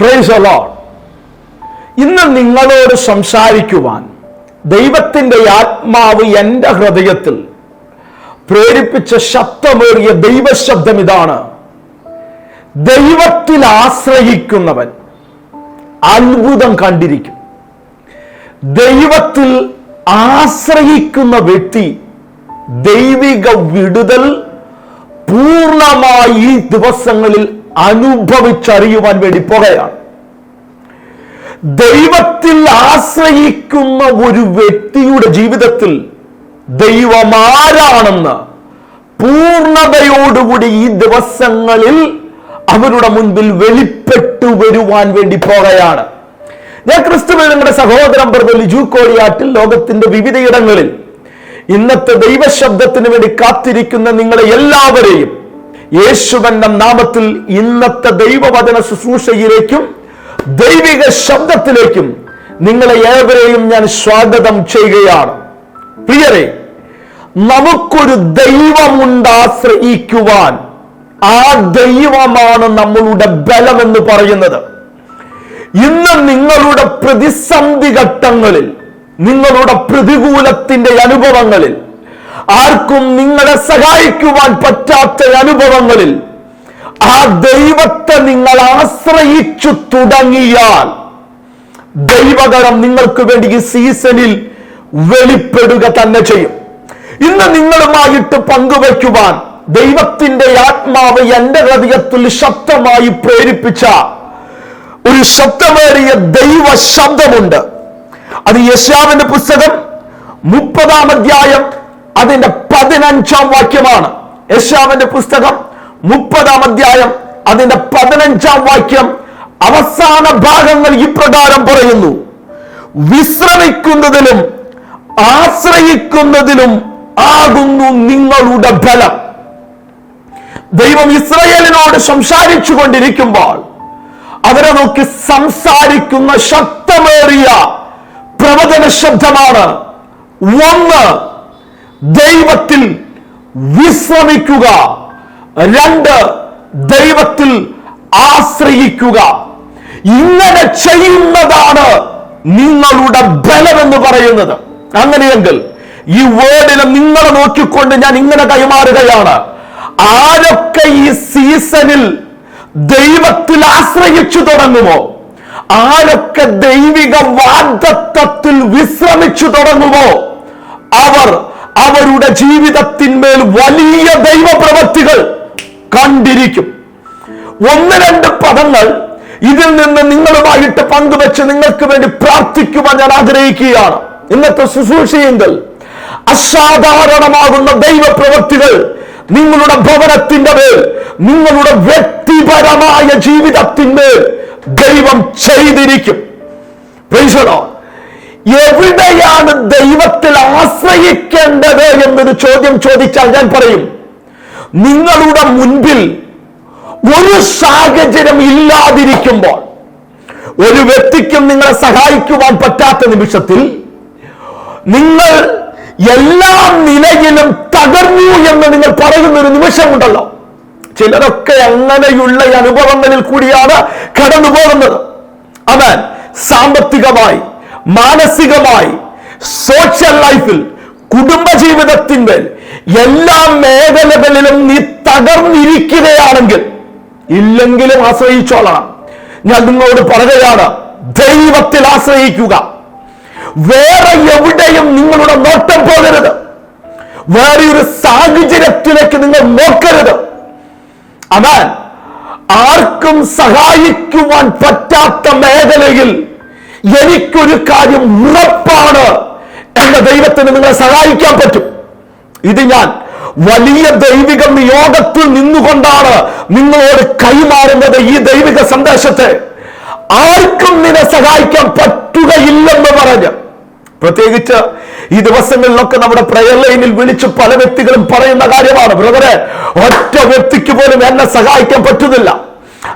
Price load ഇന്ന് നിങ്ങളോട് സംസാരിക്കുവാൻ ദൈവത്തിന്റെ ആത്മാവ് എന്റെ ഹൃദയത്തിൽ പ്രേരിപ്പിച്ച ശബ്ദമേറിയ ദൈവശബ്ദം ഇതാണ്. ദൈവത്തിൽ ആശ്രയിക്കുന്നവൻ അത്ഭുതം കണ്ടിരിക്കും. ദൈവത്തിൽ ആശ്രയിക്കുന്ന വ്യക്തി ദൈവിക വിടുതൽ പൂർണമായി ഈ ദിവസങ്ങളിൽ അനുഭവിച്ചറിയുവാൻ വേണ്ടി പോകുകയാണ് ദൈവത്തിൽ ആശ്രയിക്കുന്ന ഒരു വ്യക്തിയുടെ ജീവിതത്തിൽ ദൈവം ആരാണെന്ന് പൂർണതയോടുകൂടി ഈ ദിവസങ്ങളിൽ അവരുടെ മുൻപിൽ വെളിപ്പെട്ടു വരുവാൻ വേണ്ടി പോകുകയാണ് ഞാൻ ക്രിസ്തുവിൽ നിങ്ങളുടെ സഹോദരൻ ബ്രദർ ലിജു കോടിയാട്ടിൽ ലോകത്തിന്റെ വിവിധയിടങ്ങളിൽ ഇന്നത്തെ ദൈവശബ്ദത്തിന് വേണ്ടി കാത്തിരിക്കുന്ന നിങ്ങളെ എല്ലാവരെയും യേശുവന്റെ നാമത്തിൽ ഇന്നത്തെ ദൈവവചന ശുശ്രൂഷയിലേക്കും ദൈവിക ശബ്ദത്തിലേക്കും നിങ്ങളെ ഏവരെയും ഞാൻ സ്വാഗതം ചെയ്യുകയാണ്. പ്രിയരെ നമുക്കൊരു ദൈവമുണ്ട് ആശ്രയിക്കുവാൻ. ആ ദൈവമാണ് നമ്മളുടെ ബലമെന്ന് പറയുന്നത്. ഇന്ന് നിങ്ങളുടെ പ്രതിസന്ധി ഘട്ടങ്ങളിൽ നിങ്ങളുടെ പ്രതികൂലത്തിന്റെ അനുഭവങ്ങളിൽ ആർക്കും നിങ്ങളെ സഹായിക്കുവാൻ പറ്റാത്ത അനുഭവങ്ങളിൽ ആ ദൈവത്തെ നിങ്ങൾ ആശ്രയിച്ചു തുടങ്ങിയാൽ ദൈവകരം നിങ്ങൾക്ക് വേണ്ടി ഈ സീസണിൽ വെളിപ്പെടുക തന്നെ ചെയ്യും. ഇന്ന് നിങ്ങളുമായിട്ട് പങ്കുവയ്ക്കുവാൻ ദൈവത്തിന്റെ ആത്മാവ് എന്റെ ഹൃദയത്തിൽ ശക്തമായി പ്രേരിപ്പിച്ച ഒരു ശബ്ദമേറിയ ദൈവ ശബ്ദമുണ്ട് അത് യശാവിന്റെ പുസ്തകം മുപ്പതാം അധ്യായം അതിന്റെ പതിനഞ്ചാം വാക്യമാണ്. യശാവിന്റെ പുസ്തകം മുപ്പതാം അധ്യായം അതിന്റെ പതിനഞ്ചാം വാക്യം അവസാന ഭാഗങ്ങൾ ഇപ്രകാരം പറയുന്നു. വിശ്രമിക്കുന്നതിലും ആശ്രയിക്കുന്നതിലും ആകുന്നു നിങ്ങളുടെ ബലം. ദൈവം ഇസ്രയേലിനോട് സംസാരിച്ചു കൊണ്ടിരിക്കുമ്പോൾ അവരെ നോക്കി സംസാരിക്കുന്ന ശക്തമേറിയ പ്രവചന ശബ്ദമാണ് ഒന്ന് ദൈവത്തിൽ വിശ്രമിക്കുക. രണ്ട് ദൈവത്തിൽ ആശ്രയിക്കുക. ഇങ്ങനെ ചെയ്യുന്നതാണ് നിങ്ങളുടെ ബലമെന്ന് പറയുന്നത്. അങ്ങനെയെങ്കിൽ ഈ വേർഡിനെ നിങ്ങളെ നോക്കിക്കൊണ്ട് ഞാൻ ഇങ്ങനെ കൈമാറുകയാണ്. ആരൊക്കെ ഈ സീസണിൽ ദൈവത്തിൽ ആശ്രയിച്ചു തുടങ്ങുമോ? ആരൊക്കെ ദൈവിക വാഗ്ദത്വത്തിൽ വിശ്രമിച്ചു തുടങ്ങുമോ? അവർ അവരുടെ ജീവിതത്തിന്മേൽ വലിയ ദൈവപ്രവൃത്തികൾ കണ്ടിരിക്കും. ഒന്ന് രണ്ട് പദങ്ങൾ ഇതിൽ നിന്ന് നിങ്ങളുമായിട്ട് പങ്കുവെച്ച് നിങ്ങൾക്ക് വേണ്ടി പ്രാർത്ഥിക്കുവാൻ ഞാൻ ആഗ്രഹിക്കുകയാണ്. ഇന്നത്തെ ശുശ്രൂഷയെങ്കിൽ അസാധാരണമാകുന്ന ദൈവപ്രവൃത്തികൾ നിങ്ങളുടെ ഭവനത്തിന്റെ മേൽ നിങ്ങളുടെ വ്യക്തിപരമായ ജീവിതത്തിന്മേൽ ദൈവം ചെയ്തിരിക്കും. Lord. എവിടെയാണ് ദൈവത്തിൽ ആശ്രയിക്കേണ്ടത് എന്നൊരു ചോദ്യം ചോദിച്ചാൽ ഞാൻ പറയും. നിങ്ങളുടെ മുൻപിൽ ഒരു സാഹചര്യം ഇല്ലാതിരിക്കുമ്പോൾ ഒരു വ്യക്തിക്കും നിങ്ങളെ സഹായിക്കുവാൻ പറ്റാത്ത നിമിഷത്തിൽ നിങ്ങൾ എല്ലാ നിലയിലും തകർന്നു എന്ന് നിങ്ങൾ പറയുന്ന ഒരു നിമിഷമുണ്ടല്ലോ. ചിലരൊക്കെ അങ്ങനെയുള്ള അനുഭവങ്ങളിൽ കൂടിയാണ് കടന്നു പോകുന്നത് അവൻ സാമ്പത്തികമായി മാനസികമായി സോഷ്യൽ ലൈഫിൽ കുടുംബജീവിതത്തിന്മേൽ എല്ലാ മേഖലകളിലും നീ തകർന്നിരിക്കുകയാണെങ്കിൽ ഇല്ലെങ്കിലും ആശ്രയിച്ചോളാം ഞാൻ നിങ്ങളോട് പറയുകയാണ് ദൈവത്തിൽ ആശ്രയിക്കുക. വേറെ എവിടെയും നിങ്ങളുടെ നോട്ടം പോകരുത്. വേറെ ഒരു സാഹചര്യത്തിലേക്ക് നിങ്ങൾ നോക്കരുത്. അതാൻ ആർക്കും സഹായിക്കുവാൻ പറ്റാത്ത മേഖലയിൽ എനിക്കൊരു കാര്യം ഉറപ്പാണ് എന്ന ദൈവത്തിന് നിങ്ങളെ സഹായിക്കാൻ പറ്റും. ഇത് ഞാൻ വലിയ ദൈവിക നിയോഗത്തിൽ നിന്നുകൊണ്ടാണ് നിങ്ങളോട് കൈമാറുന്നത് ഈ ദൈവിക സന്ദേശത്തെ. ആർക്കും നിന്നെ സഹായിക്കാൻ പറ്റുകയില്ലെന്ന് പറഞ്ഞ്. പ്രത്യേകിച്ച് ഈ ദിവസങ്ങളിലൊക്കെ നമ്മുടെ പ്രയർ ലൈനിൽ വിളിച്ച് പല വ്യക്തികളും പറയുന്ന കാര്യമാണ്. ബ്രദറെ ഒറ്റ വ്യക്തിക്ക് പോലും എന്നെ സഹായിക്കാൻ പറ്റുന്നില്ല.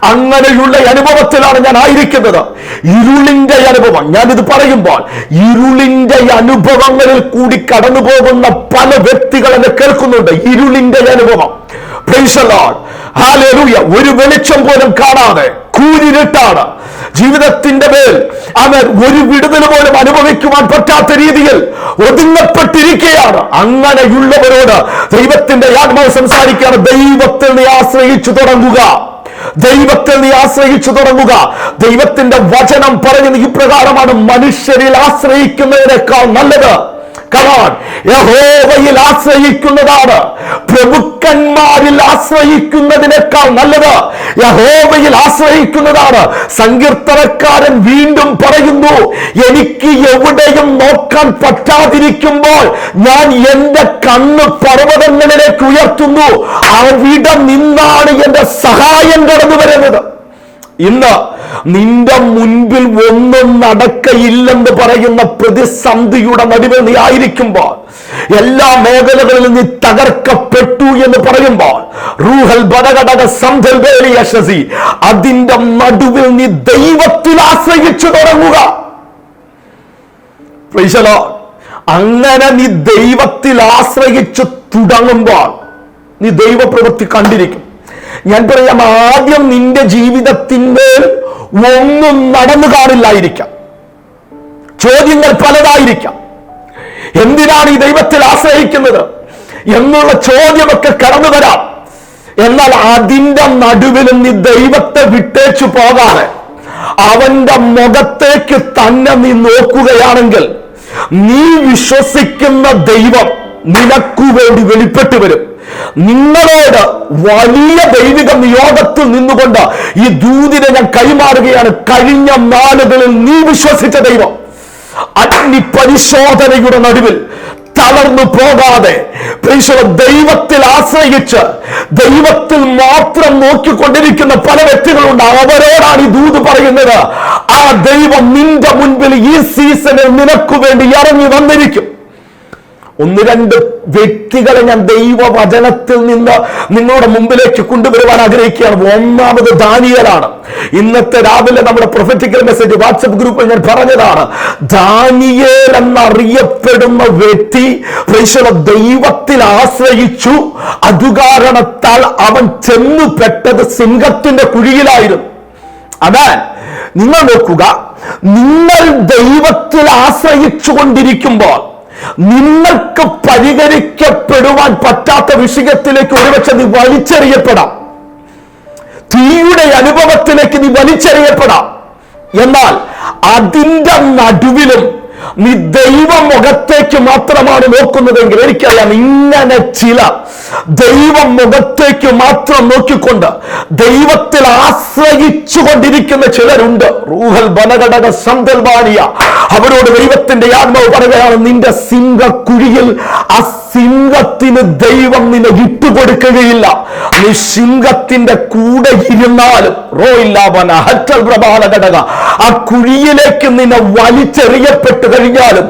അങ്ങനെയുള്ള അനുഭവത്തിലാണ് ഞാൻ ആയിരിക്കുന്നത്. ഇരുളിന്റെ അനുഭവം. ഞാനിത് പറയുമ്പോൾ ഇരുളിന്റെ അനുഭവങ്ങളിൽ കൂടി കടന്നു പോകുന്ന പല വ്യക്തികൾ എന്നെ കേൾക്കുന്നുണ്ട്. ഇരുളിന്റെ അനുഭവം. ഒരു വെളിച്ചം പോലും കാണാതെ കൂരിരുട്ടാണ്. ജീവിതത്തിന്റെ മേൽ അവർ ഒരു വിടുതൽ പോലും അനുഭവിക്കുവാൻ പറ്റാത്ത രീതിയിൽ ഒതുങ്ങപ്പെട്ടിരിക്കുകയാണ്. അങ്ങനെയുള്ളവരോട് ദൈവത്തിന്റെ ആത്മാവ് സംസാരിക്കുകയാണ്. ദൈവത്തിനെ ആശ്രയിച്ചു തുടങ്ങുക. ദൈവത്തിൽ നീ ആശ്രയിച്ചു തുടങ്ങുക. ദൈവത്തിന്റെ വചനം പറയുന്നത് ഇപ്രകാരമാണ്. മനുഷ്യരിൽ ആശ്രയിക്കുന്നതിനേക്കാൾ നല്ലത്. കമാൺ യഹോവയിൽ ആശ്രയിക്കുന്നതാണ്. പ്രഭുക്കന്മാരിൽ ആശ്രയിക്കുന്നതിനേക്കാൾ നല്ലത് യഹോവയിൽ ആശ്രയിക്കുന്നതാണ്. സങ്കീർത്തനക്കാരൻ വീണ്ടും പറയുന്നു എനിക്ക് എവിടെയും നോക്കാൻ പറ്റാതിരിക്കുമ്പോൾ ഞാൻ എന്റെ കണ്ണ് പർവതങ്ങളിലേക്ക് ഉയർത്തുന്നു. അവിടെ നിന്നാണ് എന്റെ സഹായം കടന്നു വരുന്നത് ഇന്ന് നിന്റെ മുൻപിൽ ഒന്നും നടക്കയില്ലെന്ന് പറയുന്ന പ്രതിസന്ധിയുടെ നടുവിൽ നീ ആയിരിക്കുമ്പോൾ എല്ലാ മേഖലകളിലും നീ തകർക്കപ്പെട്ടു എന്ന് പറയുമ്പോൾ റൂഹൽ അതിന്റെ നടുവിൽ നീ ദൈവത്തിൽ ആശ്രയിച്ചു തുടങ്ങുക. അങ്ങനെ നീ ദൈവത്തിൽ ആശ്രയിച്ചു തുടങ്ങുമ്പോൾ നീ ദൈവപ്രവൃത്തി കണ്ടിരിക്കും ഞാൻ പറയാം ആദ്യം നിന്റെ ജീവിതത്തിന്റെ ഒന്നും നടന്നു കാണില്ലായിരിക്കാം ചോദ്യങ്ങൾ പലതായിരിക്കാം. എന്തിനാണ് ഈ ദൈവത്തിൽ ആശ്രയിക്കുന്നത്? എന്നുള്ള ചോദ്യമൊക്കെ കടന്നു വരാം. എന്നാൽ അതിന്റെ നടുവിലും നീ ദൈവത്തെ വിട്ടേച്ചു പോകാതെ അവന്റെ മുഖത്തേക്ക് തന്നെ നീ നോക്കുകയാണെങ്കിൽ നീ വിശ്വസിക്കുന്ന ദൈവം നിനക്കു വേണ്ടി വെളിപ്പെട്ടു വരും. നിങ്ങളോട് വലിയ ദൈവിക നിയോഗത്തിൽ നിന്നുകൊണ്ട് ഈ ദൂതിനെ ഞാൻ കൈമാറുകയാണ്. കഴിഞ്ഞ നാളുകളിൽ നീ വിശ്വസിച്ച ദൈവം അഗ്നി പരിശോധനയുടെ നടുവിൽ തളർന്നു പോകാതെ ദൈവത്തിൽ ആശ്രയിച്ച് ദൈവത്തിൽ മാത്രം നോക്കിക്കൊണ്ടിരിക്കുന്ന പല വ്യക്തികളുണ്ട്. അവരോടാണ് ഈ ദൂത് പറയുന്നത്. ആ ദൈവം നിന്റെ മുൻപിൽ ഈ സീസണിൽ നിനക്കു വേണ്ടി ഇറങ്ങി വന്നിരിക്കും. ഒന്ന് രണ്ട് വ്യക്തികളെ ഞാൻ ദൈവവചനത്തിൽ നിന്ന് നിങ്ങളുടെ മുമ്പിലേക്ക് കൊണ്ടുവരുവാൻ ആഗ്രഹിക്കുകയാണ്. ഒന്നാമത് ദാനിയലാണ്. ഇന്നത്തെ രാവിലെ നമ്മുടെ പ്രൊഫറ്റിക്കൽ മെസ്സേജ് വാട്സപ്പ് ഗ്രൂപ്പിൽ ഞാൻ പറഞ്ഞതാണ് ദാനിയേൽ എന്നറിയപ്പെടുന്ന വ്യക്തി ദൈവത്തിൽ ആശ്രയിച്ചു. അതുകാരണത്താൽ അവൻ ചെന്നുപെട്ടത് സിംഹത്തിന്റെ കുഴിയിലായിരുന്നു. അതാൻ നിങ്ങൾ നോക്കുക നിങ്ങൾ ദൈവത്തിൽ ആശ്രയിച്ചു കൊണ്ടിരിക്കുമ്പോൾ നിങ്ങൾക്ക് പരിഹരിക്കപ്പെടുവാൻ പറ്റാത്ത വിഷയത്തിലേക്ക് ഒരുപക്ഷെ നീ വലിച്ചെറിയപ്പെടാം. തീയുടെ അനുഭവത്തിലേക്ക് നീ വലിച്ചെറിയപ്പെടാം. എന്നാൽ അതിന്റെ നടുവിലും നീ ദൈവ മുഖത്തേക്ക് മാത്രമാണ് നോക്കുന്നതെങ്കിൽ എനിക്കറിയാം ഇങ്ങനെ ചില ദൈവ മുഖത്തേക്ക് മാത്രം നോക്കിക്കൊണ്ട് ദൈവത്തിൽ ആശ്രയിച്ചു കൊണ്ടിരിക്കുന്ന ചിലരുണ്ട്. റൂഹൽ ബനഘടക സന്തൽവാണിയ അവരോട് ദൈവത്തിന്റെ ആത്മാവ് പറയുകയാണ് നിന്റെ സിംഹക്കുഴിയിൽ ആ സിംഹത്തിന് ദൈവം നിന്നെ കൊടുക്കുകയില്ല. നീ സിംഹത്തിന്റെ കൂടെ ഇരുന്നാലും റോയില്ലാവന. ഹറ്റൽ പ്രഭാല ഘടക ആ കുഴിയിലേക്ക് നിന്നെ വലിച്ചെറിയപ്പെട്ട് കഴിഞ്ഞാലും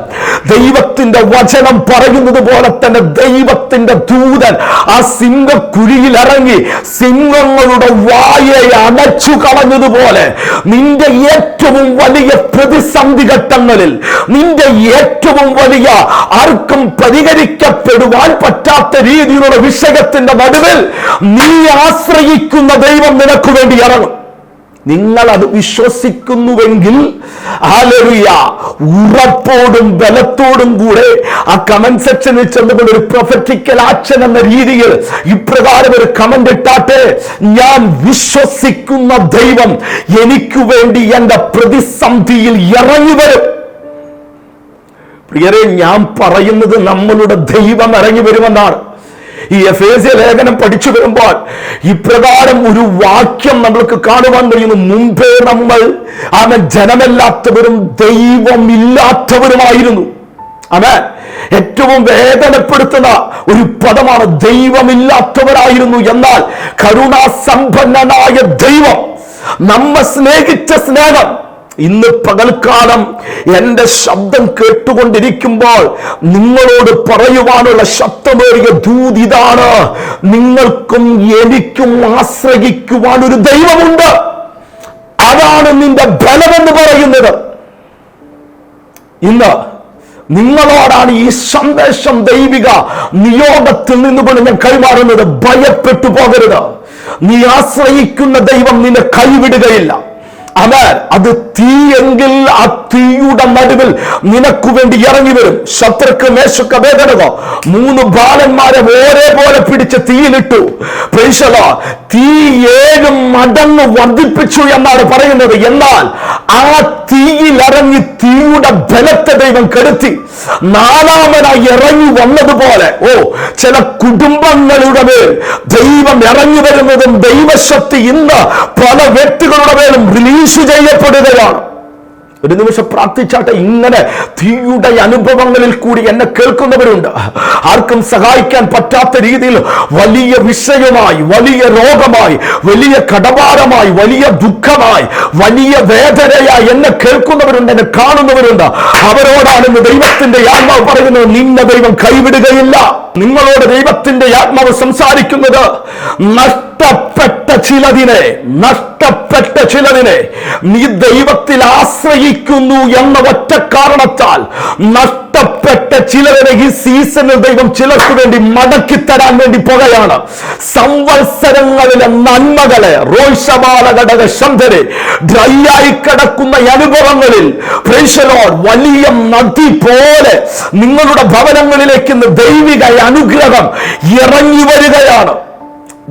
ദൈവത്തിന്റെ വചനം പറയുന്നത് പോലെ തന്നെ ദൈവത്തിന്റെ ദൂതൻ ആ സിംഹക്കുഴിയിൽ ഇറങ്ങി സിംഹങ്ങളുടെ വായെ അടച്ചു കളഞ്ഞതുപോലെ നിന്റെ ഏറ്റവും വലിയ പ്രതിസന്ധി ഘട്ടങ്ങളിൽ നിന്റെ ഏറ്റവും വലിയ ആർക്കും പരിഹരിക്കപ്പെടുവാൻ പറ്റാത്ത രീതിയിലുള്ള വിഷയത്തിന്റെ നടുവിൽ നീ ആശ്രയിക്കുന്ന ദൈവം നിനക്ക് വേണ്ടി ഇറങ്ങും. നിങ്ങൾ അത് വിശ്വസിക്കുന്നുവെങ്കിൽ ആലറിയ ഉറപ്പോടും ബലത്തോടും കൂടെ ആ കമന്റ് സെക്ഷനിൽ ചെന്നുകൊണ്ട് ഒരു പ്രൊഫറ്റിക്കൽ ആക്ഷൻ എന്ന രീതിയിൽ ഇപ്രകാരം ഒരു കമന്റ് ഇട്ടാട്ടെ ഞാൻ വിശ്വസിക്കുന്ന ദൈവം എനിക്ക് വേണ്ടി എന്റെ പ്രതിസന്ധിയിൽ ഇറങ്ങി വരും. പ്രിയരെ ഞാൻ പറയുന്നത് നമ്മളുടെ ദൈവം ഇറങ്ങി വരുമെന്നാണ്. ഈ എഫ് എ ലേഖനം പഠിച്ചു വരുമ്പോൾ ഇപ്രകാരം ഒരു വാക്യം നമ്മൾക്ക് കാണുവാൻ കഴിയുന്നു. മുമ്പേ നമ്മൾ അവൻ ജനമല്ലാത്തവരും ദൈവമില്ലാത്തവരുമായിരുന്നു. അവൻ ഏറ്റവും വേദനപ്പെടുത്തുന്ന ഒരു പദമാണ് ദൈവമില്ലാത്തവരായിരുന്നു എന്നാൽ കരുണാസമ്പന്നനായ ദൈവം നമ്മെ സ്നേഹിച്ച സ്നേഹം ഇന്ന് പകൽക്കാലം എന്റെ ശബ്ദം കേട്ടുകൊണ്ടിരിക്കുമ്പോൾ നിങ്ങളോട് പറയുവാനുള്ള ശബ്ദമേറിയ ദൂതിതാണ് നിങ്ങൾക്കും എനിക്കും ആശ്രയിക്കുവാൻ ഒരു ദൈവമുണ്ട്. അതാണ് നിന്റെ ബലമെന്ന് പറയുന്നത്. ഇന്ന് നിങ്ങളോടാണ് ഈ സന്ദേശം ദൈവിക. നിയോഗത്തിൽ നിന്നുകൊണ്ട് ഞാൻ കൈമാറുന്നത്. ഭയപ്പെട്ടു പോകരുത്. നീ ആശ്രയിക്കുന്ന ദൈവം നിന്നെ കൈവിടുകയില്ല. അവൻ അത് തീയെങ്കിൽ ആ തീയുടെ നടുവിൽ നിനക്ക് വേണ്ടി ഇറങ്ങി വരും. ശത്രുക്ക് മേശുക്ക വേദനകോ? മൂന്ന് ബാലന്മാരെ ഒരേപോലെ പിടിച്ച് തീയിലിട്ടു. പ്രൈശലോ തീ ഏഴ് മടങ്ങ് വർദ്ധിപ്പിച്ചു എന്നാണ് പറയുന്നത്. എന്നാൽ ആ തീയിലിറങ്ങി തീയുടെ ബലത്തെ ദൈവം കെടുത്തി. നാലാമനായി ഇറങ്ങി വന്നതുപോലെ ഓ ചില കുടുംബങ്ങളുടെ മേൽ ദൈവം ഇറങ്ങി വരുന്നതും ദൈവശക്തി ഇന്ന് പല വ്യക്തികളുടെ മേലും റിലീസ് ചെയ്യപ്പെടുകയാണ്. ഒരു നിമിഷം പ്രാർത്ഥിച്ചാട്ടെ ഇങ്ങനെ തീയുടെ അനുഭവങ്ങളിൽ കൂടി എന്നെ കേൾക്കുന്നവരുണ്ട്. ആർക്കും സഹായിക്കാൻ പറ്റാത്ത രീതിയിൽ വലിയ വിഷയമായി വലിയ രോഗമായി വലിയ കടഭാരമായി വലിയ ദുഃഖമായി വലിയ വേദനയായി എന്നെ കേൾക്കുന്നവരുണ്ട് എന്നെ കാണുന്നവരുണ്ട്. അവരോടാണ് ദൈവത്തിന്റെ ആത്മാവ് പറയുന്നത് നിന്നെ ദൈവം കൈവിടുകയില്ല. നിങ്ങളോട് ദൈവത്തിന്റെ ആത്മാവ് സംസാരിക്കുന്നത് നഷ്ടപ്പെട്ട ചിലതിനെ നഷ്ടപ്പെട്ട ചിലതിനെ നീ ദൈവത്തിൽ ആശ്രയിക്കുന്നു എന്ന ഒറ്റ കാരണത്താൽ നഷ്ടപ്പെട്ട ചിലതിനെ ഈ സീസണിൽ ദൈവം ചിലർക്ക് വേണ്ടി മടക്കി തരാൻ വേണ്ടി പോകുകയാണ് സംവത്സരങ്ങളിലെ നന്മകളെ റോഷമാലകടക ശബ്ദരെ ഡ്രൈ ആയി കിടക്കുന്ന അനുഭവങ്ങളിൽ വലിയ നദി പോലെ നിങ്ങളുടെ ഭവനങ്ങളിലേക്ക് ദൈവിക അനുഗ്രഹം ഇറങ്ങി വരികയാണ്.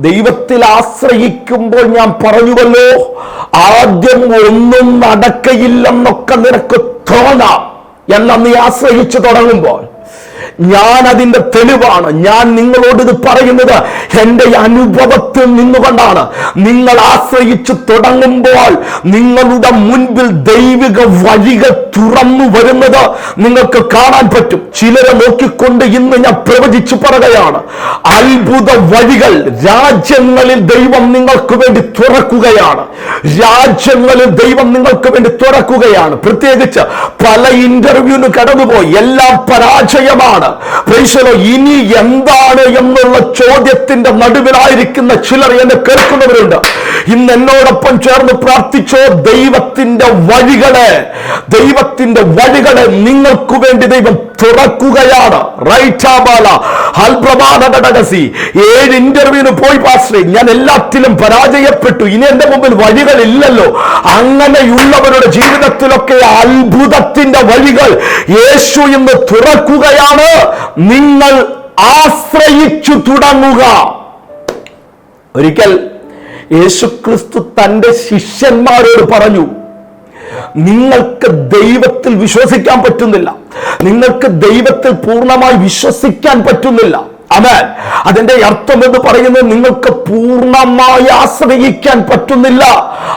ദൈവത്തിൽ ആശ്രയിക്കുമ്പോൾ ഞാൻ പറഞ്ഞുവല്ലോ ആദ്യം ഒന്നും നടക്കയില്ലെന്നൊക്കെ നിനക്ക് തോന്നാം. എന്നാൽ നീ ആശ്രയിച്ചു തുടങ്ങുമ്പോൾ ഞാൻ അതിന്റെ തെളിവാണ്. ഞാൻ നിങ്ങളോട് ഇത് പറയുന്നത് എന്റെ അനുഭവത്തിൽ നിന്നുകൊണ്ടാണ്. നിങ്ങൾ ആശ്രയിച്ചു തുടങ്ങുമ്പോൾ നിങ്ങളുടെ മുൻപിൽ ദൈവിക വഴികൾ തുറന്നു വരുന്നത് നിങ്ങൾക്ക് കാണാൻ പറ്റും. ചിലരെ നോക്കിക്കൊണ്ട് ഇന്ന് ഞാൻ പ്രവചിച്ചു പറയുകയാണ്. അത്ഭുത വഴികൾ രാജ്യങ്ങളിൽ ദൈവം നിങ്ങൾക്ക് വേണ്ടി തുറക്കുകയാണ്. രാജ്യങ്ങളിൽ ദൈവം നിങ്ങൾക്ക് വേണ്ടി തുറക്കുകയാണ്. പ്രത്യേകിച്ച് പല ഇന്റർവ്യൂവിന് കടന്നുപോയി. എല്ലാം പരാജയമാണ്. പ്രൈസലോ ഇനി എന്താണ് എന്നുള്ള ചോദ്യത്തിന്റെ നടുവിലായിരിക്കുന്ന ചിലർ എന്നെ കേൾക്കുന്നവരുണ്ട്. ഇന്ന് എന്നോടൊപ്പം ചേർന്ന് പ്രാർത്ഥിച്ചോ ദൈവത്തിന്റെ വഴികളെ ദൈവത്തിന്റെ വഴികളെ നിങ്ങൾക്ക് വേണ്ടി ദൈവം തുറക്കുകയാണ്. ഏഴ് ഇന്റർവ്യൂവിന് പോയി പാസ്റ്റേ ഞാൻ എല്ലാത്തിലും പരാജയപ്പെട്ടു. ഇനി എന്റെ മുമ്പിൽ വഴികളില്ലല്ലോ. അങ്ങനെയുള്ളവരുടെ ജീവിതത്തിലൊക്കെ അത്ഭുതത്തിന്റെ വഴികൾ യേശു ഇന്ന് തുറക്കുകയാണ്. നിങ്ങൾ ആശ്രയിച്ചു തുടങ്ങുക. ഒരിക്കൽ യേശുക്രിസ്തു തന്റെ ശിഷ്യന്മാരോട് പറഞ്ഞു നിങ്ങൾക്ക് ദൈവത്തിൽ വിശ്വസിക്കാൻ പറ്റുന്നില്ല. നിങ്ങൾക്ക് ദൈവത്തിൽ പൂർണമായി വിശ്വസിക്കാൻ പറ്റുന്നില്ല. അമേൻ അതിന്റെ അർത്ഥം എന്ന് പറയുന്നത് നിങ്ങൾക്ക് പൂർണമായി ആശ്രയിക്കാൻ പറ്റുന്നില്ല.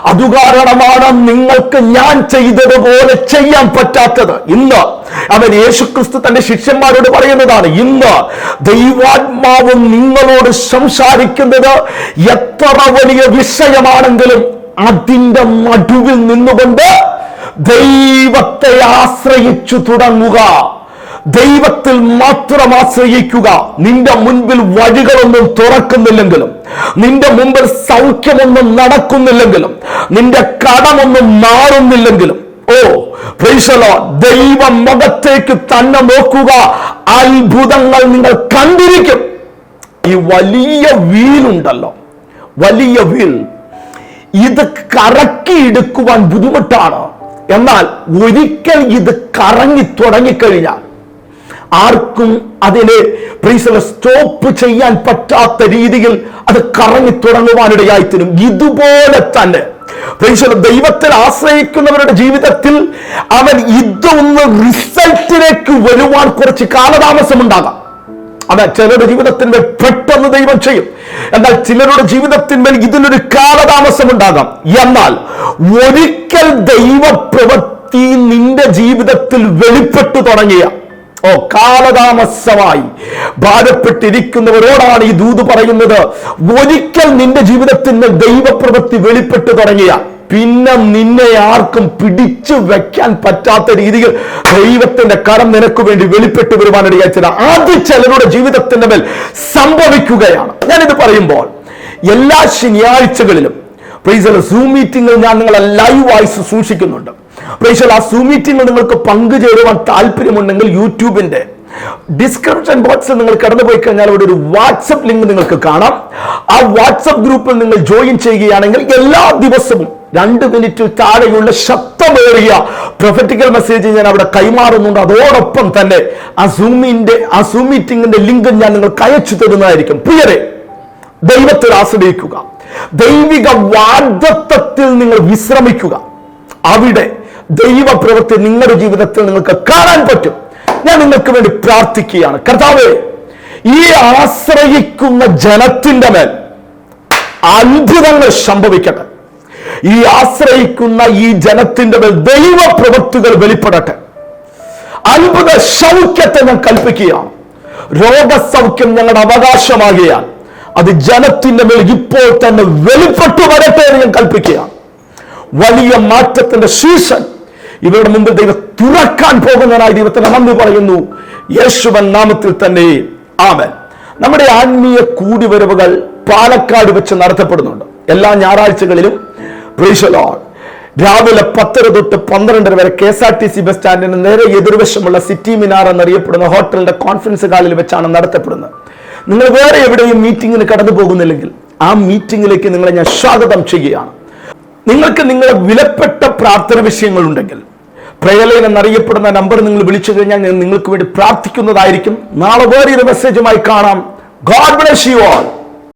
അതുകാരണമാണ് നിങ്ങൾക്ക് ഞാൻ ചെയ്തതുപോലെ ചെയ്യാൻ പറ്റാത്തത്. ഇന്ന് അവൻ യേശുക്രിസ്തു തന്റെ ശിഷ്യന്മാരോട് പറയുന്നതാണ് ഇന്ന് ദൈവാത്മാവ് നിങ്ങളോട് സംസാരിക്കുന്നത് എത്ര വലിയ വിഷയമാണെങ്കിലും അതിന്റെ മടുവിൽ നിന്നുകൊണ്ട് ദൈവത്തെ ആശ്രയിച്ചു തുടങ്ങുക. ദൈവത്തിൽ മാത്രം ആശ്രയിക്കുക. നിന്റെ മുൻപിൽ വഴികളൊന്നും തുറക്കുന്നില്ലെങ്കിലും നിന്റെ മുമ്പിൽ സൗഖ്യമൊന്നും നടക്കുന്നില്ലെങ്കിലും നിന്റെ കടമൊന്നും മാറുന്നില്ലെങ്കിലും ഓ പ്രൈസലോ ദൈവം മുഖത്തേക്ക് തന്നെ നോക്കുക. അത്ഭുതങ്ങൾ നിങ്ങൾ കണ്ടിരിക്കും. ഈ വലിയ വീലുണ്ടല്ലോ വലിയ വീൽ ഇത് കറക്കി കറക്കിയെടുക്കുവാൻ ബുദ്ധിമുട്ടാണ്. എന്നാൽ ഒരിക്കൽ ഇത് കറങ്ങി തുടങ്ങിക്കഴിഞ്ഞാൽ ആർക്കും അതിനെ പ്രീസല സ്റ്റോപ്പ് ചെയ്യാൻ പറ്റാത്ത രീതിയിൽ അത് കറങ്ങി തുടങ്ങുവാനിടയായിത്തീരും. ഇതുപോലെ തന്നെ ദൈവത്തിൽ ആശ്രയിക്കുന്നവരുടെ ജീവിതത്തിൽ അവൻ ഇതൊന്ന് റിസൾട്ടിലേക്ക് വരുവാൻ കുറച്ച് കാലതാമസം ഉണ്ടാകാം അതെ ചിലരുടെ ജീവിതത്തിന്മേൽ പെട്ടെന്ന് ദൈവം ചെയ്യും. എന്നാൽ ചിലരുടെ ജീവിതത്തിന്മേൽ ഇതിനൊരു കാലതാമസം ഉണ്ടാകാം. എന്നാൽ ഒരിക്കൽ ദൈവ പ്രവൃത്തി നിന്റെ ജീവിതത്തിൽ വെളിപ്പെട്ടു തുടങ്ങിയ ഓ കാലതാമസമായി ഭാരപ്പെട്ടിരിക്കുന്നവരോടാണ് ഈ ദൂത് പറയുന്നത്. ഒരിക്കൽ നിന്റെ ജീവിതത്തിന്മേൽ ദൈവപ്രവൃത്തി വെളിപ്പെട്ടു തുടങ്ങിയ പിന്നെ നിന്നെ ആർക്കും പിടിച്ചു വെക്കാൻ പറ്റാത്ത രീതിയിൽ ദൈവത്തിന്റെ കരം നിനക്ക് വേണ്ടി വെളിപ്പെട്ടു വരുവാനിടയായി ചില ആദ്യ ചിലരുടെ ജീവിതത്തിന്റെ മേൽ സംഭവിക്കുകയാണ്. ഞാനിത് പറയുമ്പോൾ എല്ലാ ശനിയാഴ്ചകളിലും പ്രൈസല സൂം മീറ്റിംഗിൽ ഞാൻ നിങ്ങളെ ലൈവ് വായിസ് സൂക്ഷിക്കുന്നുണ്ട്. പ്രൈസൽ ആ സൂം മീറ്റിംഗിൽ നിങ്ങൾക്ക് പങ്കുചേരുവാൻ താല്പര്യമുണ്ടെങ്കിൽ യൂട്യൂബിന്റെ ഡിസ്ക്രിപ്ഷൻ ബോക്സിൽ നിങ്ങൾ കടന്നു പോയി കഴിഞ്ഞാൽ അവിടെ ഒരു വാട്സപ്പ് ലിങ്ക് നിങ്ങൾക്ക് കാണാം. ആ വാട്സപ്പ് ഗ്രൂപ്പിൽ നിങ്ങൾ ജോയിൻ ചെയ്യുകയാണെങ്കിൽ എല്ലാ ദിവസവും രണ്ട് മിനിറ്റിൽ താഴെയുള്ള ശക്തമേറിയ പ്രൊഫറ്റിക്കൽ മെസ്സേജ് ഞാൻ അവിടെ കൈമാറുന്നുണ്ട്. അതോടൊപ്പം തന്നെ ആ സൂമിന്റെ ആ സൂം മീറ്റിംഗിന്റെ ലിങ്ക് ഞാൻ നിങ്ങൾക്ക് അയച്ചു തരുന്നതായിരിക്കും. പ്രിയരെ ദൈവത്തിൽ ആശ്രയിക്കുക. ദൈവിക വാഗ്ദത്വത്തിൽ നിങ്ങൾ വിശ്രമിക്കുക. അവിടെ ദൈവപ്രവൃത്തി നിങ്ങളുടെ ജീവിതത്തിൽ നിങ്ങൾക്ക് കാണാൻ പറ്റും. ഞാൻ നിങ്ങൾക്ക് വേണ്ടി പ്രാർത്ഥിക്കുകയാണ്. കർത്താവേ ഈ ആശ്രയിക്കുന്ന ജനത്തിന്റെ മേൽ അത്ഭുതങ്ങൾ സംഭവിക്കട്ടെ. ഈ ആശ്രയിക്കുന്ന ഈ ജനത്തിന്റെ മേൽ ദൈവപ്രവൃത്തികൾ വെളിപ്പെടട്ടെ. അത്ഭുത സൗഖ്യത്തെ ഞാൻ കൽപ്പിക്കുക രോഗസൗഖ്യം ഞങ്ങളുടെ അവകാശമാകിയാൽ അത് ജനത്തിന്റെ മേൽ ഇപ്പോൾ തന്നെ വെളിപ്പെട്ടു വരട്ടെ എന്ന് ഞാൻ കൽപ്പിക്കുക വലിയ മാറ്റത്തിന്റെ സീസൺ ഇവരുടെ മുമ്പിൽ ദൈവം തുറക്കാൻ പോകുന്നതിനായി ദൈവത്തിന് നന്ദി പറയുന്നു. യേശുവൻ നാമത്തിൽ തന്നെ. ആമൻ. നമ്മുടെ ആത്മീയ കൂടിവരവുകൾ പാലക്കാട് വെച്ച് നടത്തപ്പെടുന്നുണ്ട്. എല്ലാ ഞായറാഴ്ചകളിലും. രാവിലെ പത്തര തൊട്ട് പന്ത്രണ്ടര വരെ K S R T C bus സ്റ്റാൻഡിന് നേരെ എതിർവശമുള്ള സിറ്റി മിനാർ എന്നറിയപ്പെടുന്ന ഹോട്ടലിന്റെ കോൺഫറൻസ് ഹാളിൽ വെച്ചാണ് നടത്തപ്പെടുന്നത്. നിങ്ങൾ വേറെ എവിടെയും മീറ്റിംഗിന് കടന്നു പോകുന്നില്ലെങ്കിൽ ആ മീറ്റിംഗിലേക്ക് നിങ്ങളെ ഞാൻ സ്വാഗതം ചെയ്യുകയാണ്. നിങ്ങൾക്ക് നിങ്ങളുടെ വിലപ്പെട്ട പ്രാർത്ഥന വിഷയങ്ങൾ ഉണ്ടെങ്കിൽ പ്രയലൈൻ എന്നറിയപ്പെടുന്ന നമ്പർ നിങ്ങൾ വിളിച്ചു കഴിഞ്ഞാൽ ഞാൻ നിങ്ങൾക്ക് വേണ്ടി പ്രാർത്ഥിക്കുന്നതായിരിക്കും. നാളെ വേറെ ഒരു മെസ്സേജുമായി കാണാം. God bless you all